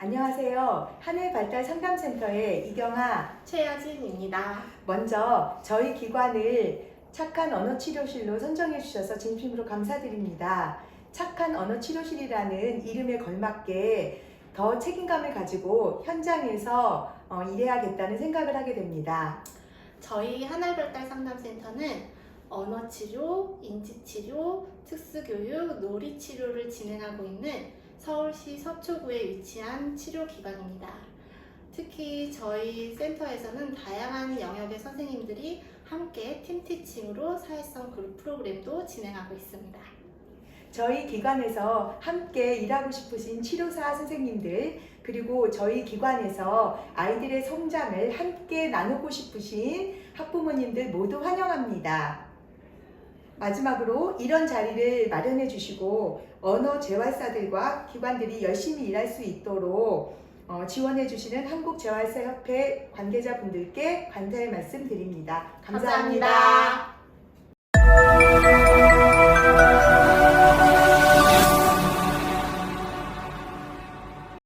안녕하세요. 하늘발달 상담센터의 이경아. 최여진입니다. 먼저 저희 기관을 착한 언어치료실로 선정해 주셔서 진심으로 감사드립니다. 착한 언어치료실이라는 이름에 걸맞게 더 책임감을 가지고 현장에서 어, 일해야겠다는 생각을 하게 됩니다. 저희 하늘발달 상담센터는 언어치료, 인지치료, 특수교육, 놀이치료를 진행하고 있는 서울시 서초구에 위치한 치료기관입니다. 특히 저희 센터에서는 다양한 영역의 선생님들이 함께 팀티칭으로 사회성 그룹 프로그램도 진행하고 있습니다. 저희 기관에서 함께 일하고 싶으신 치료사 선생님들, 그리고 저희 기관에서 아이들의 성장을 함께 나누고 싶으신 학부모님들 모두 환영합니다. 마지막으로 이런 자리를 마련해 주시고 언어 재활사들과 기관들이 열심히 일할 수 있도록 어, 지원해 주시는 한국재활사협회 관계자분들께 감사의 말씀 드립니다 감사합니다. 감사합니다.